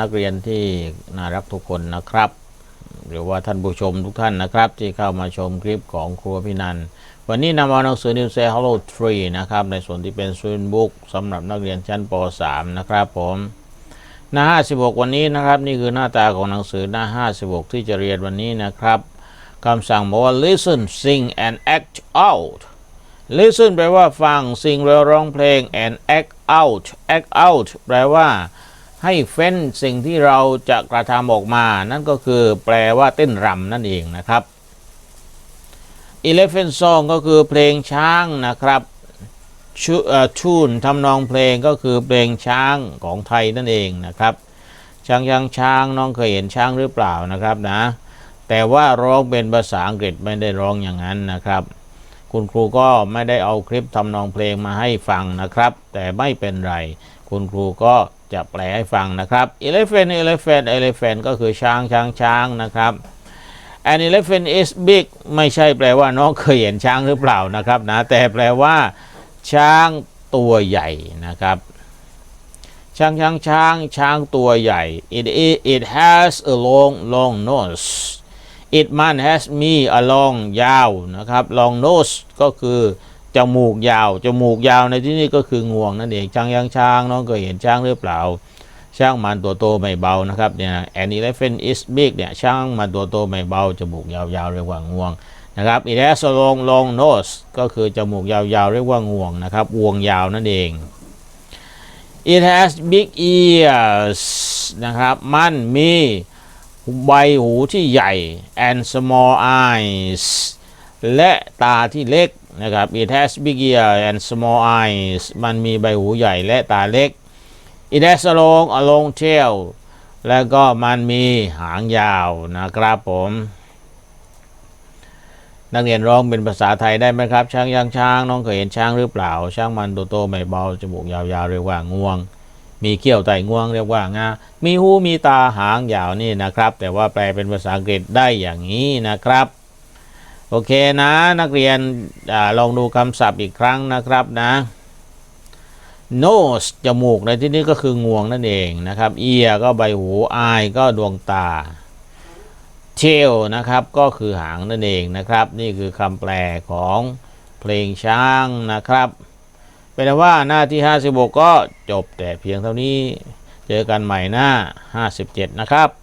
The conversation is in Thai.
นักเรียนที่น่ารักทุกคนนะครับ หรือว่าท่านผู้ชมทุกท่านนะครับ ที่เข้ามาชมคลิปของครัวพี่นัน วันนี้นำเอาหนังสือ New Say Hello Tree นะครับ ในส่วนที่เป็นซูนบุ๊กสำหรับนักเรียนชั้นป .3 นะครับผมหน้า 56 วันนี้นะครับ นี่คือหน้าตาของหนังสือหน้า 56 ที่จะเรียนวันนี้นะครับคำสั่งบอกว่า listen sing and act out listen แปลว่าฟัง sing แปลว่าร้องเพลง and act out act out แปลว่า ให้เฟ้นสิ่งที่เราจะกระทำออกมา นั่นก็คือแปลว่าเต้นรำนั่นเองนะครับ elephant song ก็คือเพลงช้างนะครับชูนทำนองเพลงก็คือเพลงช้างของไทยนั่นเองนะครับ ช้างช้างช้างน้องเคยเห็นช้างหรือเปล่านะครับนะ แต่ว่าร้องเป็นภาษาอังกฤษไม่ได้ร้องอย่างนั้นนะครับ คุณครูก็ไม่ได้เอาคลิปทำนองเพลงมาให้ฟังนะครับ แต่ไม่เป็นไร คุณครูก็ จะแปลให้ฟังนะครับ elephant elephant elephant ก็คือช้างช้างช้างนะครับ an elephant is big ไม่ใช่แปลว่าน้องเคยเห็นช้างหรือเปล่านะครับนะแต่แปลว่า ช้างตัวใหญ่นะครับ ช้างช้างช้างช้างตัวใหญ่ it it it has a long long nose it มัน has me a long ยาวนะครับ long nose ก็คือ จมูกยาว จมูกยาวในที่นี้ก็คืองวงนั่นเองช้างยังช้างน้องเคยเห็นช้างหรือเปล่า ช้างมันตัวโตไม่เบานะครับเนี่ย an elephant is big เนี่ยช้างมันตัวโตไม่เบา จมูกยาวๆเรียกว่างวงนะครับ it has a long long nose ก็คือจมูกยาวๆเรียกว่างวงนะครับวงยาวนั่นเอง it has big ears นะครับ มันมีใบหูที่ใหญ่ and small eyes และตาที่เล็ก นะครับ it has big ear and small eyes มันมีใบหูใหญ่และตาเล็ก it has a long a long tail แล้วก็มันมีหางยาวนะครับผม นักเรียนร้องเป็นภาษาไทยได้ไหมครับ ช้างยางช้างน้องเคยเห็นช้างหรือเปล่า ช้างมันตัวโตไม่เบาจมูกยาวๆเรียกว่างวง มีเขี้ยวไต่งวงเรียกว่างา มีหูมีตาหางยาวนี่นะครับ แต่ว่าแปลเป็นภาษาอังกฤษได้อย่างนี้นะครับ โอเคนะนักเรียนอลองดูคำศัพท์อีกครั้งนะครับนะ nose จมูกในที่นี้ก็คืองวงนั่นเองนะครับ ear ก็ใบหู eye ก็ดวงตา tail นะครับก็คือหางนั่นเองนะครับ นี่คือคำแปลของเพลงช้างนะครับ เป็นว่าหน้าที่ 56 ก็จบแต่เพียงเท่านี้ เจอกันใหม่หน้า 57 นะครับ